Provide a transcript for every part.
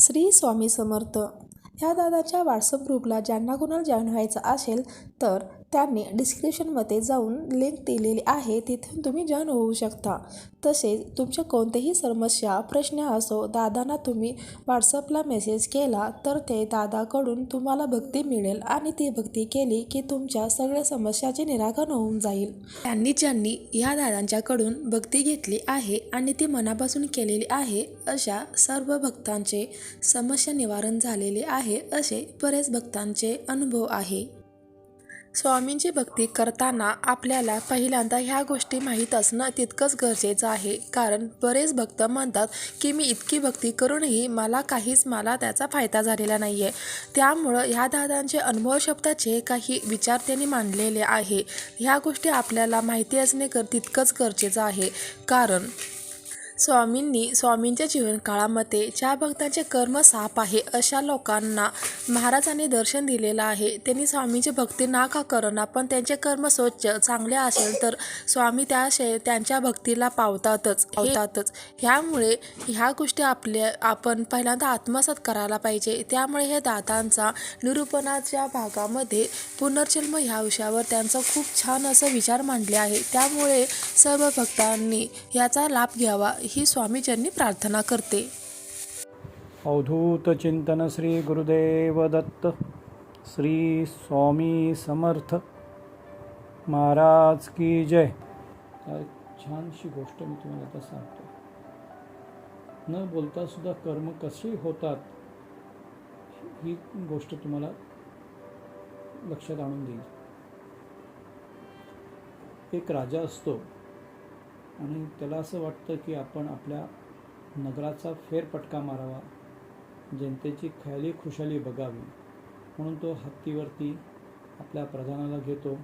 श्री स्वामी समर्थ. ह्या दादाच्या व्हॉट्सअप ग्रुपला ज्यांना कुणाला जॉईन व्हायचं असेल तर त्यांनी डिस्क्रिप्शनमध्ये जाऊन लिंक दिलेली आहे तिथून तुम्ही जॉईन होऊ शकता. तसेच तुमच्या कोणत्याही समस्या प्रश्न असो दादांना तुम्ही व्हॉट्सअपला मेसेज केला तर ते दादाकडून तुम्हाला भक्ती मिळेल आणि ती भक्ती केली की तुमच्या सगळ्या समस्याचे निराकरण होऊन जाईल. त्यांनी ज्यांनी ह्या दादांच्याकडून भक्ती घेतली आहे आणि ती मनापासून केलेली आहे अशा सर्व भक्तांचे समस्या निवारण झालेले आहे असे बरेच भक्तांचे अनुभव आहे. स्वामींची भक्ती करताना आपल्याला पहिल्यांदा ह्या गोष्टी माहीत असणं तितकंच गरजेचं आहे. कारण बरेच भक्त म्हणतात की मी इतकी भक्ती करूनही मला काहीच मला त्याचा फायदा झालेला नाही आहे त्यामुळं ह्या दादांचे अनुभव शब्दाचे काही विचार त्यांनी मांडलेले आहे ह्या गोष्टी आपल्याला माहिती असणे कर तितकंच गरजेचं आहे. कारण स्वामींनी स्वामींच्या जीवनकाळामध्ये ज्या भक्तांचे कर्म साप आहे अशा लोकांना महाराजांनी दर्शन दिलेलं आहे. त्यांनी स्वामींची भक्ती ना का करणार पण त्यांचे कर्म स्वच्छ चांगले असेल तर स्वामी त्या त्यांच्या भक्तीला पावतातच. पावतातच. ह्यामुळे ह्या गोष्टी आपल्या आपण पहिल्यांदा आत्मसात करायला पाहिजे. त्यामुळे हे दातांचा निरूपणाच्या भागामध्ये पुनर्जन्म ह्या विषयावर त्यांचा खूप छान असं विचार मांडले आहे. त्यामुळे सर्व भक्तांनी याचा लाभ घ्यावा. ही स्वामीजींनी प्रार्थना करते. अवधूत चिंतन श्री गुरुदेव दत्त श्री स्वामी समर्थ महाराज की जय. छानशी गोष्ट मी तुम्हाला आता सांगतो. न बोलता सुद्धा कर्म कशी होतात ही गोष्ट तुम्हाला लक्षात आणून देईल. एक राजा असतो. आणि त्याला असं वाटतं की आपण आपल्या नगराचा फेरपटका मारावा. जनतेची ख्याली खुशाली बघावी. म्हणून तो हत्तीवरती आपल्या प्रधानाला घेतो.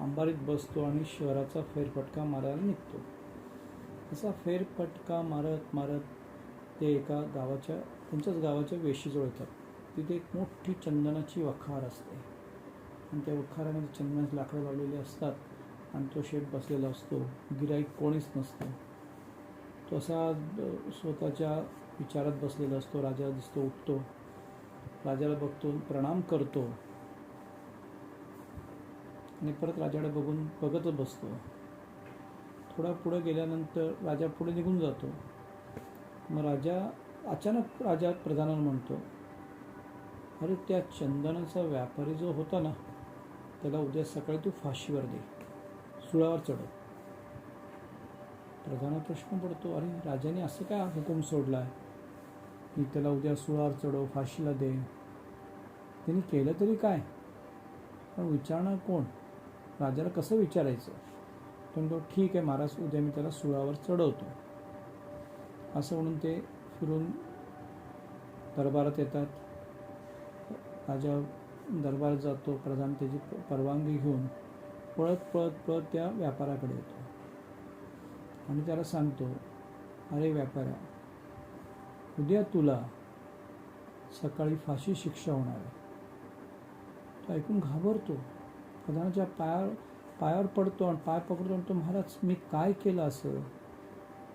अंबारीत बसतो आणि शहराचा फेरफटका मारायला निघतो. असा फेरफटका मारत मारत ते एका गावाच्या त्यांच्याच गावाच्या वेशीजवळ येतात. तिथे एक मोठी चंदनाची वखार असते. आणि त्या वखारामध्ये चंदनाची लाकडं लावलेली असतात. आणि तो शेठ बसलेला असतो. गिराईक कोणीच नसतं. तो असा स्वतःच्या विचारात बसलेला असतो. राजा दिसतो उठतो. राजाला बघतो प्रणाम करतो. आणि परत राजाकडे बघून बघतच बसतो. थोडा पुढे गेल्यानंतर राजा पुढे निघून जातो. मग राजा अचानक राजा प्रधानाला म्हणतो अरे त्या चंदनाचा व्यापारी जो होता ना त्याला उद्या सकाळी तू फाशीवर दे. सुळावर चढव. प्रधाना प्रश्न पडतो अरे राजाने असं काय हुकूम सोडला आहे की त्याला उद्या सुळावर चढव फाशीला दे. त्यांनी केलं तरी काय? पण विचारणार कोण? राजाला कसं विचारायचं? तो म्हणतो ठीक आहे महाराज उद्या मी त्याला सुळावर चढवतो. असं म्हणून ते फिरून दरबारात येतात. राजा दरबारात जातो प्रधान त्याची परवानगी घेऊन. पळत पळत पळत त्या व्यापाराकडे येतो. आणि त्याला सांगतो अरे व्यापाऱ्या उद्या तुला सकाळी फाशी शिक्षा होणार आहे. तो ऐकून घाबरतो. प्रधानाच्या पायावर पायावर पडतो आणि पाय पकडतो आणि तो महाराज मी काय केलं असं?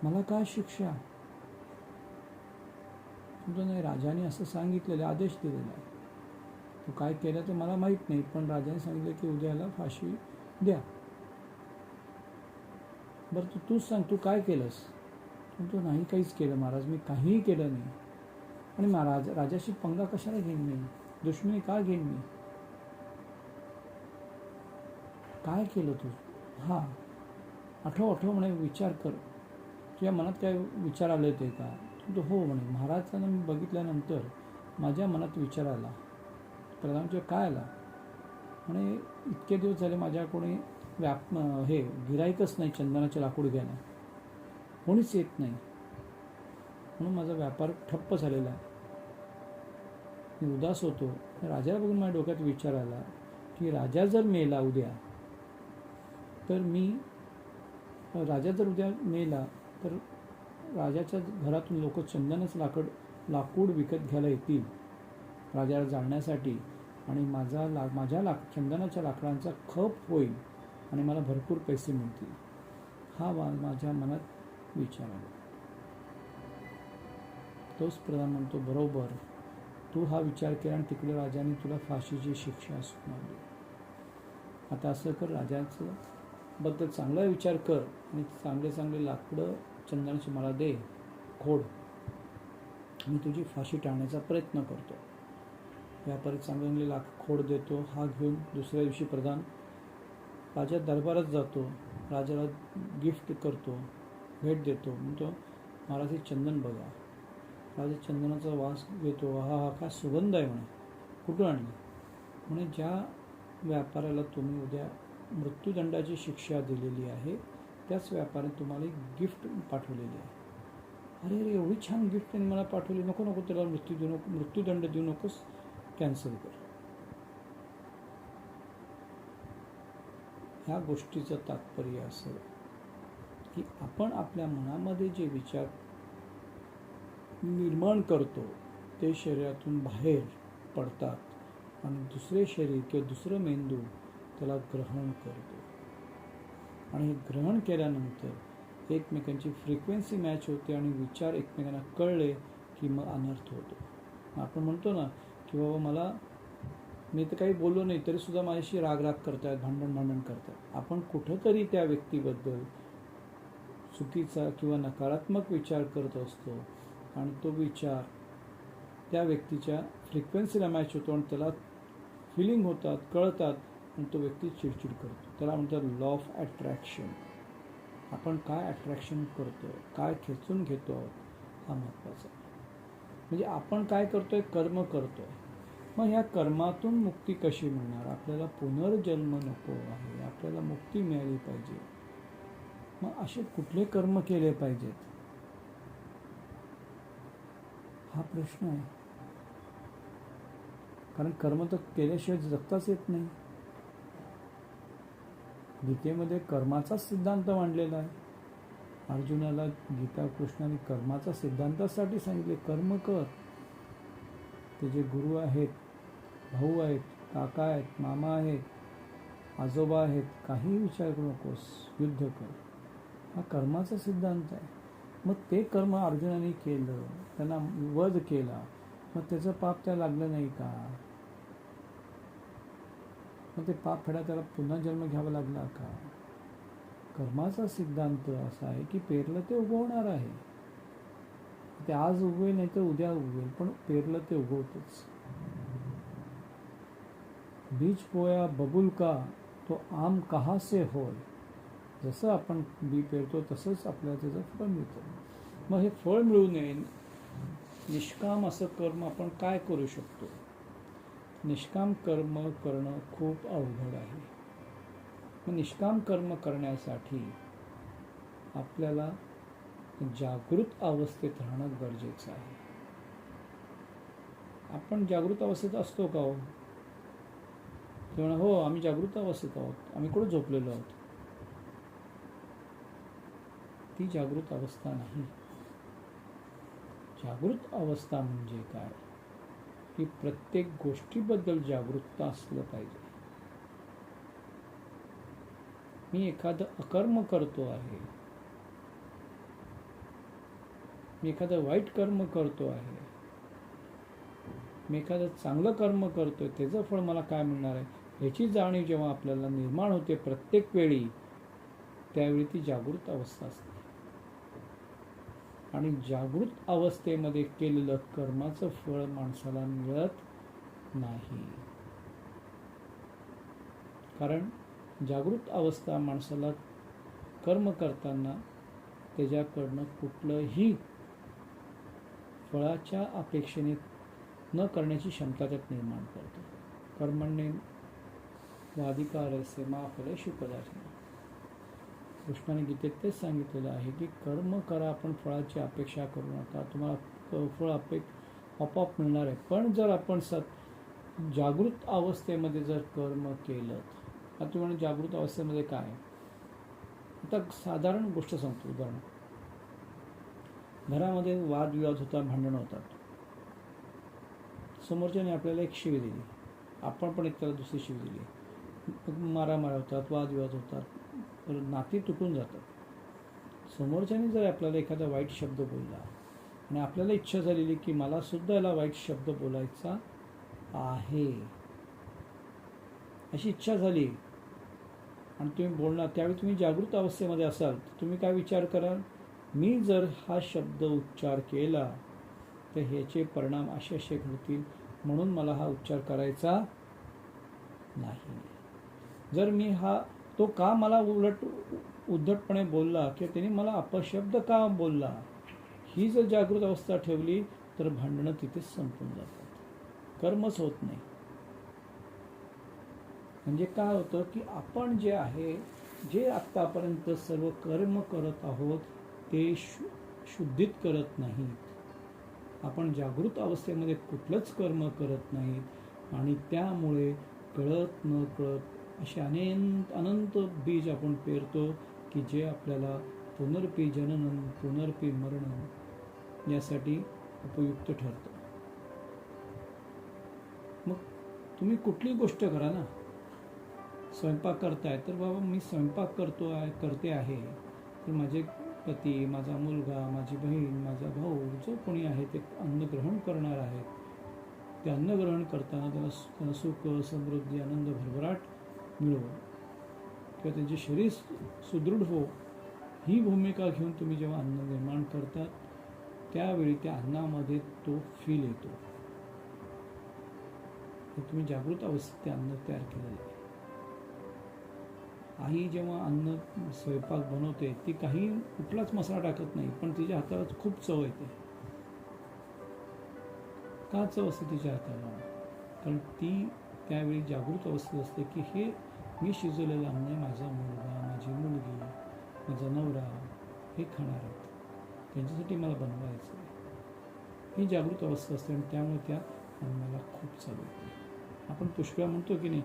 मला काय शिक्षा? समजा नाही राजाने असं सांगितलेलं आदेश दिलेला आहे तू काय केलं ते मला माहीत नाही पण राजाने सांगितलं की उद्याला फाशी द्या. बरं तू तूच सांग तू काय केलंस? तू तो नाही काहीच केलं महाराज मी काहीही केलं नाही. आणि महाराज राजाशी पंगा कशाला घेईन मी? दुश्मनी का घेईन मी? काय केलं तू? हां. आठव आठव म्हणे विचार कर. तुझ्या मनात काय विचार आले ते का? तो हो म्हणे. महाराजांना मी बघितल्यानंतर माझ्या मनात विचार आला. प्रधानच्या काय आला? आणि इतके दिवस झाले माझ्या कोणी व्याप हे गिराईकच नाही चंदनाचे लाकूड घ्यायला कोणीच येत नाही. म्हणून माझा व्यापार ठप्प झालेला आहे. मी उदास होतो. राजाला बघून माझ्या डोक्यात विचार आला की राजा जर मेला उद्या तर मी राजा जर उद्या मेला तर राजाच्या घरातून लोक चंदनच लाकड लाकूड विकत घ्यायला येतील. राजाला जाळण्यासाठी आणि माझा ला माझ्या लाक चंदनाच्या लाकडांचा खप होईल आणि मला भरपूर पैसे मिळतील. हा वा माझ्या मनात विचार आला तोच प्रधान म्हणतो बरोबर तू हा विचार केला आणि तिकडे राजाने तुला फाशीची शिक्षा सुनावली. आता असं कर राजाचं बद्दल चांगला विचार कर आणि चांगले चांगले लाकडं चंदनाची मला दे खोड. मी तुझी फाशी टाळण्याचा प्रयत्न करतो. व्यापारी चांगले चांगले लाख खोड देतो हा घेऊन दुसऱ्या दिवशी प्रधान राजा दरबारात जातो राजाला गिफ्ट करतो भेट देतो. म्हणतो महाराज हे चंदन बघा. राजा चंदनाचा वास घेतो. हा हा काय सुगंध आहे म्हणे. कुठून आणली? म्हणे ज्या व्यापाऱ्याला तुम्ही उद्या मृत्यूदंडाची शिक्षा दिलेली आहे त्याच व्यापाऱ्याने तुम्हाला एक गिफ्ट पाठवलेली आहे. अरे अरे एवढी छान गिफ्ट त्यांनी मला पाठवली. नको नको त्याला मृत्यू देऊ नको मृत्यूदंड देऊ नकोस. कॅन्सल कर. ह्या गोष्टीचं तात्पर्य असं की आपण आपल्या मनामध्ये जे विचार निर्माण करतो ते शरीरातून बाहेर पडतात आणि दुसरे शरीर किंवा दुसरं मेंदू त्याला ग्रहण करतो. आणि हे ग्रहण केल्यानंतर एकमेकांची फ्रिक्वेन्सी मॅच होते आणि विचार एकमेकांना कळले की मग अनर्थ होतो. आपण म्हणतो ना की बाबा मला मी तर काही बोललो नाही तरीसुद्धा माझ्याशी राग राग करतायत भांडण भांडण करतायत. आपण कुठंतरी त्या व्यक्तीबद्दल चुकीचा किंवा नकारात्मक विचार करत असतो आणि तो विचार त्या व्यक्तीच्या फ्रिक्वेन्सीला मॅच होतो आणि त्याला फिलिंग होतात कळतात आणि तो व्यक्ती चिडचिड करतो. त्याला म्हणतात लॉ ऑफ ॲट्रॅक्शन आपण काय अट्रॅक्शन करतो काय खेचून घेतो आहोत हा महत्त्वाचा म्हणजे आपण काय करतोय? कर्म करतोय. मग ह्या कर्मातून मुक्ती कशी मिळणार? आपल्याला पुनर्जन्म नको आहे. आपल्याला मुक्ती मिळाली पाहिजे. मग असे कुठले कर्म केले पाहिजेत? हा प्रश्न आहे. कारण कर्म तर केल्याशिवाय जगताच येत नाही. गीतेमध्ये कर्माचाच सिद्धांत मांडलेला आहे. अर्जुनाला गीता कृष्णाने कर्माचा सिद्धांतासाठी सांगितले कर्म कर. ते जे गुरु आहेत भाऊ आहेत काका आहेत मामा आहेत आजोबा आहेत काहीही विचार करू नकोस युद्ध कर. हा कर्माचा सिद्धांत आहे. मग ते कर्म अर्जुनाने केलं त्यांना वध केला. मग त्याचं पाप त्या लागलं नाही का? मग ते पाप फेडा त्याला पुन्हा जन्म घ्यावा लागला का? कर्माचा सिद्धांत असा आहे की पेरलं ते उगवणार आहे. ते आज उगवेल नाही तर उद्या उगवेल पण पेरलं ते उगवतच. बीज पोया बबुल का तो आम कहा से होय? जसं आपण बी पेरतो तसंच आपल्याला त्याचं फळ मिळतं. मग हे फळ मिळू नये निष्काम असं कर्म आपण काय करू शकतो? निष्काम कर्म करणं खूप अवघड आहे. निष्काम कर्म करण्यासाठी आपल्याला जागृत अवस्थेत राहणं गरजेचं आहे. आपण जागृत अवस्थेत असतो का हो? ते म्हणा हो आम्ही जागृत अवस्थेत आहोत. आम्ही कुठं झोपलेलो आहोत? ती जागृत अवस्था नाही. जागृत अवस्था म्हणजे काय? की प्रत्येक गोष्टीबद्दल जागरूकता असलं पाहिजे. मी एखादं अकर्म करतो आहे. मी एखादं वाईट कर्म करतो आहे. मी एखादं चांगलं कर्म करतोय त्याचं फळ मला काय मिळणार आहे? याची जाणीव जेव्हा आपल्याला निर्माण होते प्रत्येक वेळी त्यावेळी ती जागृत अवस्था असते. आणि जागृत अवस्थेमध्ये केलेलं कर्माचं फळ माणसाला मिळत नाही. कारण जागृत अवस्था माणसाला कर्म करताना त्याच्याकडनं कुठलंही फळाच्या अपेक्षेने न करण्याची क्षमता त्यात निर्माण करतो. कर्मण्य वाधिकारस्य माफले फलेषु कदाचन कृष्णाने गीतेत तेच सांगितलेलं आहे की कर्म करा आपण फळाची अपेक्षा करू नका. तुम्हाला क- फळ अपे आपोआप मिळणार आहे. पण जर आपण सत जागृत अवस्थेमध्ये जर कर्म केलं आता आणि जागृत अवस्थेमध्ये काय आता साधारण गोष्ट सांगतो उदाहरण. घरामध्ये वादविवाद होतात भांडणं होतात. समोरच्याने आपल्याला एक शिवी दिली. आपण पण एक त्याला दुसरी शिवी दिली. मग मारामाऱ्या होतात वादविवाद होतात तर नाती तुटून जातात. समोरच्याने जर आपल्याला एखादा वाईट शब्द बोलला आणि आपल्याला इच्छा झालेली की मला सुद्धा याला वाईट शब्द बोलायचा आहे अशी इच्छा झाली आणि तुम्ही बोलणार त्यावेळी तुम्ही जागृत अवस्थेमध्ये असाल तर तुम्ही काय विचार कराल? मी जर हा शब्द उच्चार केला तर ह्याचे परिणाम असे असे घडतील म्हणून मला हा उच्चार करायचा नाही. जर मी हा तो का मला उलट उद्धटपणे बोलला किंवा त्याने मला अपशब्द का बोलला ही जर जागृत अवस्था ठेवली तर भांडणं तिथेच संपून जातात. कर्मच होत नाही. म्हणजे काय होतं की आपण जे आहे जे आत्तापर्यंत सर्व कर्म करत आहोत ते शु शुद्धित करत नाहीत. आपण जागृत अवस्थेमध्ये कुठलंच कर्म करत नाहीत आणि त्यामुळे कळत न कळत असे अनेक अनंत बीज आपण पेरतो की जे आपल्याला पुनर्पी जननम पुनर्पी मरण यासाठी उपयुक्त ठरतं. मग तुम्ही कुठली गोष्ट करा ना. स्वयंपाक करताय तर बाबा मी स्वयंपाक करतो आहे करते आहे. तर माझे पती माझा मुलगा माझी बहीण माझा भाऊ जो कोणी आहे ते अन्न ग्रहण करणार आहेत. ते अन्न ग्रहण करताना त्याला त्यांना सुख समृद्धी आनंद भरभराट मिळो. किंवा त्यांचे शरीर सुदृढ हो. ही भूमिका घेऊन तुम्ही जेव्हा अन्न निर्माण करतात त्यावेळी त्या अन्नामध्ये तो फील येतो. तुम्ही जागृत अवस्थेत ते अन्न तयार केलेलं आहे आई जेव्हा अन्न स्वयंपाक बनवते ती काही कुठलाच मसाला टाकत नाही पण तिच्या हाताला खूप चव येते. का चव असते तिच्या हाताला? कारण ती त्यावेळी जागृत अवस्थेत असते की हे मी शिजवलेलं अन्न माझा मुलगा माझी मुलगी माझा नवरा हे खाणार आहेत. त्यांच्यासाठी मला बनवायचं आहे. ही जागृत अवस्था असते आणि त्यामुळे त्या अन्नाला खूप चव येते. आपण पुष्कळ म्हणतो की नाही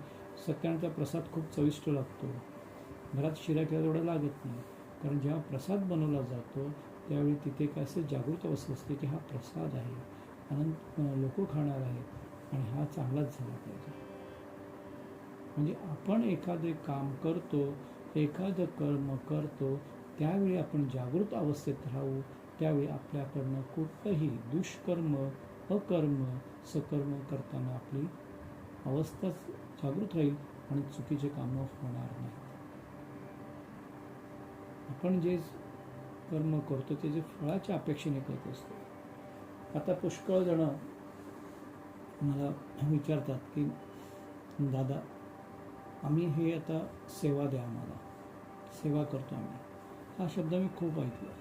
सत्यानाचा प्रसाद खूप चविष्ट लागतो. घरात शिरा ठेवायला एवढं लागत नाही. कारण जेव्हा प्रसाद बनवला जातो त्यावेळी तिथे काय असं जागृत अवस्था असते की हा प्रसाद आहे. अनंत लोक खाणार आहेत आणि हा चांगलाच झाला पाहिजे. म्हणजे आपण एखादे काम करतो एखादं कर्म करतो त्यावेळी आपण जागृत अवस्थेत राहू त्यावेळी आपल्याकडनं कुठलंही दुष्कर्म अकर्म सकर्म करताना आपली अवस्थाच जागृत राहील आणि चुकीचे कामं होणार नाही. आपण जे कर्म करतो ते जे फळाच्या अपेक्षेने करत असतो. आता पुष्कळ जण मला विचारतात की दादा आम्ही हे आता सेवा द्या आम्हाला. सेवा करतो आम्ही. हा शब्द मी खूप ऐकला.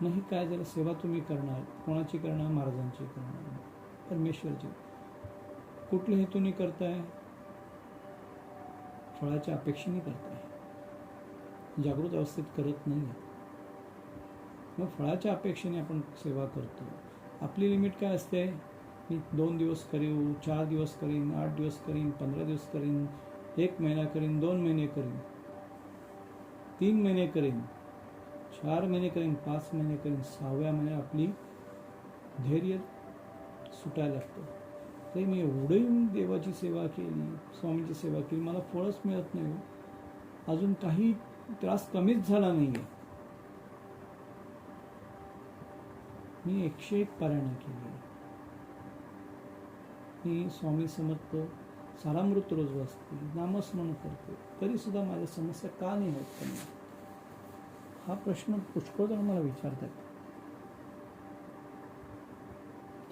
मग ही काय झालं? सेवा तुम्ही करणार कोणाची करणार? महाराजांची करणार. परमेश्वरची. कुठल्या हेतूने करताय? फळाच्या अपेक्षेने करताय. जागृत अवस्थेत करत नाही मग फळाच्या अपेक्षेने आपण सेवा करतो. आपली लिमिट काय असते? मी दोन दिवस करीन चार दिवस करीन आठ दिवस करीन पंधरा दिवस करीन एक महिना करीन दोन महिने करीन तीन महिने करीन चार महिने करीन पाच महिने करीन सहाव्या महिन्यात आपली धैर्य सुटायला लागतं. ते मी एवढी देवाची सेवा केली स्वामीची सेवा केली मला फळच मिळत नाही. अजून काही त्रास कमीच झाला नाहीये. मी एकशे एक पारायणं केली. मी स्वामी समर्थ सारामृत रोज वाचते नामस्मरण करते. तरी सुद्धा माझ्या समस्या का नाही होत त्यांना हा प्रश्न पुष्कळ जण मला विचारतात.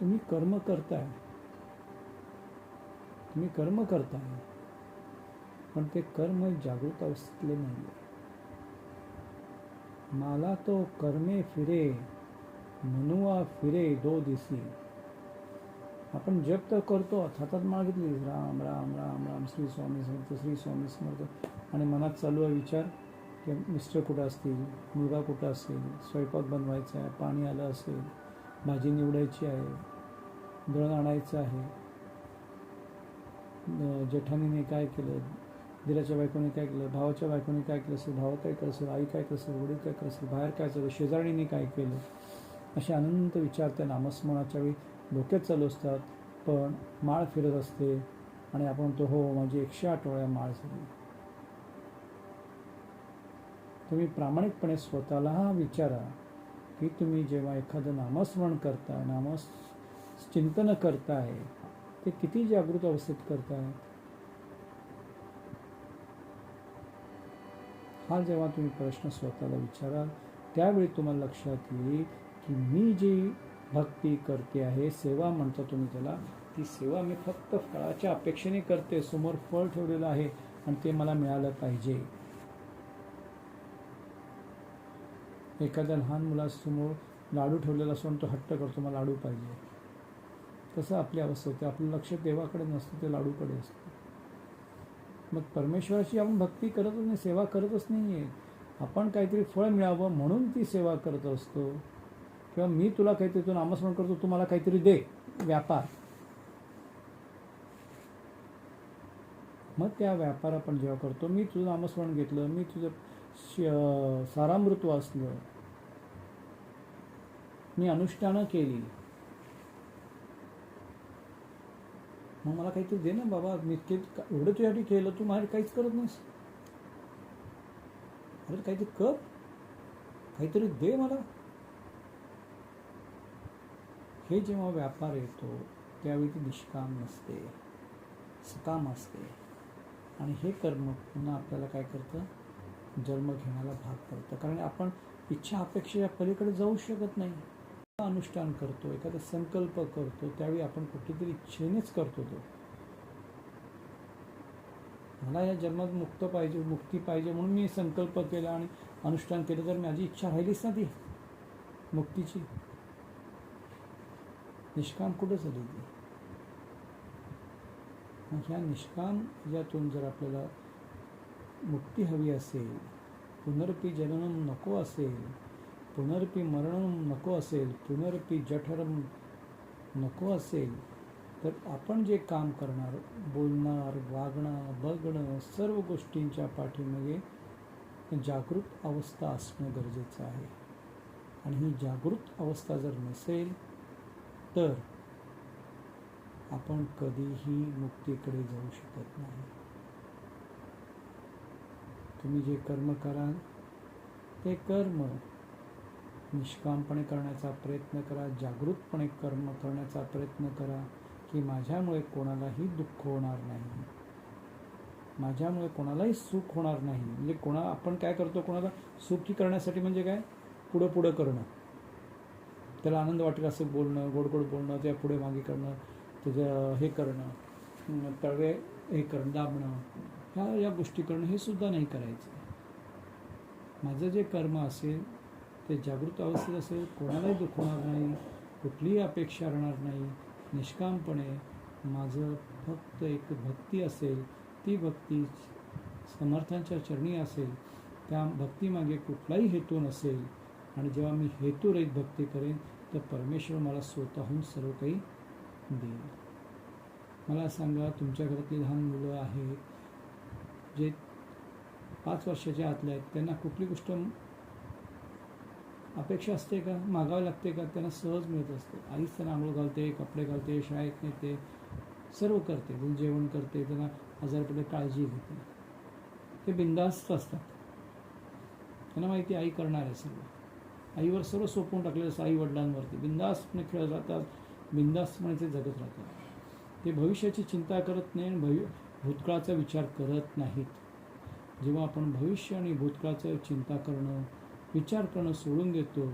तुम्ही कर्म करताय. तुम्ही कर्म करताय. पण ते कर्म जागृत अवस्थेतले नाही मला तो कर्मे फिरे मनुआ फिरे दो दिसी. आपण जप तर करतो हातात मागितली राम राम राम राम श्री स्वामी समर्थ श्री स्वामी समर्थ. आणि मनात चालू आहे विचार की मिस्टर कुठं असतील मुलगा कुठं असेल स्वयंपाक बनवायचा आहे पाणी आलं असेल भाजी निवडायची आहे दळण आणायचं आहे. जेठानीने काय केलं? दिलाच्या बायकोने काय केलं? भावाच्या बायकोने काय केलं असेल? भावा काय करत असेल? आई काय करत असेल? वडील काय करत असेल? बाहेर काय चालू शेजारणीने काय केलं? असे अनंत विचार त्या नामस्मरणाच्या वेळी डोक्यात चालू असतात. पण माळ फिरत असते आणि आपण तो हो माझी एकशे आठ वेळा माळ झाली. तुम्ही प्रामाणिकपणे स्वतःला विचारा की तुम्ही जेव्हा एखादं नामस्मरण करताय नामस चिंतन करताय ते किती जागृत अवस्थेत करताय? हा जेव्हा तुम्ही प्रश्न स्वतःला विचाराल त्यावेळी तुम्हाला लक्षात येईल की मी जी भक्ती करते आहे सेवा म्हणता तुम्ही त्याला ती सेवा मी फक्त फळाच्या अपेक्षेने करते समोर फळ ठेवलेलं आहे आणि ते मला मिळालं पाहिजे. एखाद्या लहान मुलासमोर लाडू ठेवलेला असतो आणि तो हट्ट करतो मला लाडू पाहिजे. तसं आपली अवस्था होते. आपलं लक्ष देवाकडे नसतं ते लाडूकडे असतं. मग परमेश्वराची आपण भक्ती करतच नाही सेवा करतच नाही आहे आपण काहीतरी फळ मिळावं म्हणून ती सेवा करत असतो. किंवा मी तुला काहीतरी तू नामस्मरण करतो तू मला काहीतरी दे व्यापार. मग त्या व्यापार आपण जेव्हा करतो मी तुझं नामस्मरण घेतलं मी तुझं श- सारामृत वाचलं मी अनुष्ठानं केली. मग मला काहीतरी दे ना बाबा मी ते एवढं तुझ्यासाठी केलं तू माझ्या काहीच करत नाहीस. अरे काहीतरी कर. काहीतरी दे मला. हे जेव्हा व्यापार येतो त्यावेळी ती निष्काम नसते सकाम असते. आणि हे कर्म पुन्हा आपल्याला काय करतं? जन्म घेण्याला भाग पडतं. कारण आपण इच्छा अपेक्षेच्या पलीकडे जाऊ शकत नाही. अनुष्ठान करतो एखादा संकल्प करतो त्यावेळी आपण कुठेतरी इच्छेनेच करतो तो. मला या जन्मात मुक्त पाहिजे मुक्ती पाहिजे म्हणून मी संकल्प केला आणि अनुष्ठान केलं तर माझी इच्छा राहिलीच ना ती मुक्तीची. निष्काम कुठं झाली ती? मग ह्या निष्काम यातून जर आपल्याला मुक्ती हवी असेल पुनरपी जननम नको असेल पुनरपी मरणम नको असेल पुनरपी जठरम नको असेल तर आपण जे काम करणार बोलणार वागणं बघणं सर्व गोष्टींच्या पाठीमागे जागृत अवस्था असणं गरजेचं आहे. आणि ही जागृत अवस्था जर नसेल तर आपण कधीही मुक्तीकडे जाऊ शकत नाही. तुम्ही जे कर्म कराल ते कर्म निष्कामपणे करण्याचा प्रयत्न करा जागृतपणे कर्म करण्याचा प्रयत्न करा की माझ्यामुळे कोणालाही दुःख होणार नाही. माझ्यामुळे कोणालाही सुख होणार नाही. म्हणजे कोणा आपण काय करतो कोणाला सुखी करण्यासाठी म्हणजे काय? पुढं पुढं करणं. त्याला आनंद वाटेल असं बोलणं गोड गोड बोलणं त्या पुढे मागे करणं त्याचं हे करणं तळवे हे करणं दाबणं ह्या या गोष्टी करणं हे सुद्धा नाही करायचं. माझं जे कर्म असेल ते जागृत अवस्थेत असेल कोणालाही दुःख होणार नाही कुठलीही अपेक्षा राहणार नाही निष्कामपणे माझं फक्त एक भक्ती असेल ती भक्ती समर्थांच्या चरणी असेल त्या भक्तीमागे कुठलाही हेतू नसेल आणि जेव्हा मी हेतुरहित भक्ती करेन तर परमेश्वर मला स्वतःहून सर्व काही देईल. मला सांगा तुमच्या घरातली लहान मुलं आहेत जे पाच वर्षाच्या आतले आहेत त्यांना कुठली गोष्ट अपेक्षा असते का? मागावी लागते का? त्यांना सहज मिळत असते. आईच त्यांना आंघोळ घालते कपडे घालते शाळेत नेते सर्व करते. त्यांना जेवण करते त्यांना आजारपणे काळजी घेते. ते बिंदास्त असतात. त्यांना माहिती आई करणार आहे सर्व आईवर सर्व सोपवून टाकलेलं असतं आई वडिलांवरती. बिंदास्तपणे खेळत राहतात बिंदास्तपणे ते जगत राहतात. ते भविष्याची चिंता करत नाही आणि भवि भूतकाळाचा विचार करत नाहीत. जेव्हा आपण भविष्य आणि भूतकाळाचं चिंता करणं विचार करणं सोडून देतो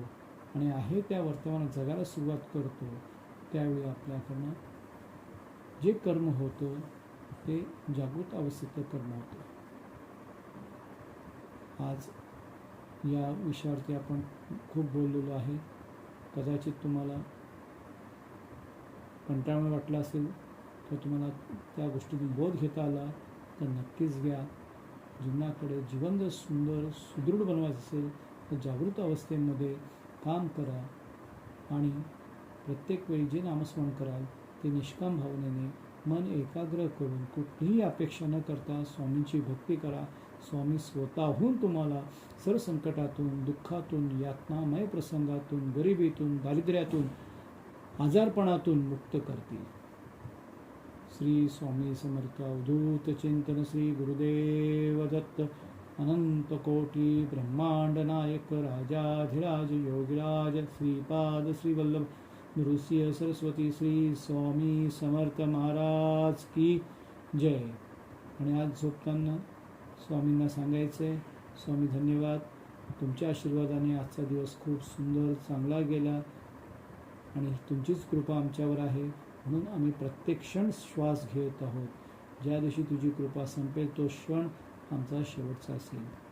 आणि आहे त्या वर्तमानात जगायला सुरुवात करतो त्यावेळी आपल्याकडनं जे कर्म होतं ते जागृत अवस्थेतलं कर्म होतं. आज या विषयावरती आपण खूप बोललेलो आहे. कदाचित तुम्हाला कंटाळा वाटला असेल तर तुम्हाला त्या गोष्टीतून बोध घेता आला तर नक्कीच घ्या. जीवनाकडे जीवन जर सुंदर सुदृढ बनवायचं असेल तर जागृत अवस्थेमध्ये काम करा आणि प्रत्येक वेळी जे नामस्मरण कराल ते निष्काम भावनेने मन एकाग्र करून कुठलीही अपेक्षा न करता स्वामींची भक्ती करा. स्वामी स्वतःहून तुम्हाला सर्व संकटातून दुःखातून यातनामय प्रसंगातून गरिबीतून दारिद्र्यातून आजारपणातून मुक्त करतील. श्री स्वामी समर्थ अवधूत चिंतन श्री गुरुदेव दत्त अनंत कोटी ब्रह्मांड नायक राजाधिराज योगिराज श्रीपाद श्रीवल्लभ नृसिंह सरस्वती श्री स्वामी समर्थ महाराज की जय. आणि आज झोपताना स्वामींना सांगायचं आहे स्वामी धन्यवाद. तुमच्या आशीर्वादाने आजचा दिवस खूप सुंदर चांगला गेला. आणि तुमचीच कृपा आमच्यावर आहे. म्हणून आम्ही प्रत्येक क्षण श्वास घेत आहोत. ज्या दिवशी तुझी कृपा संपेल तो क्षण आमचा शेवटचा असेल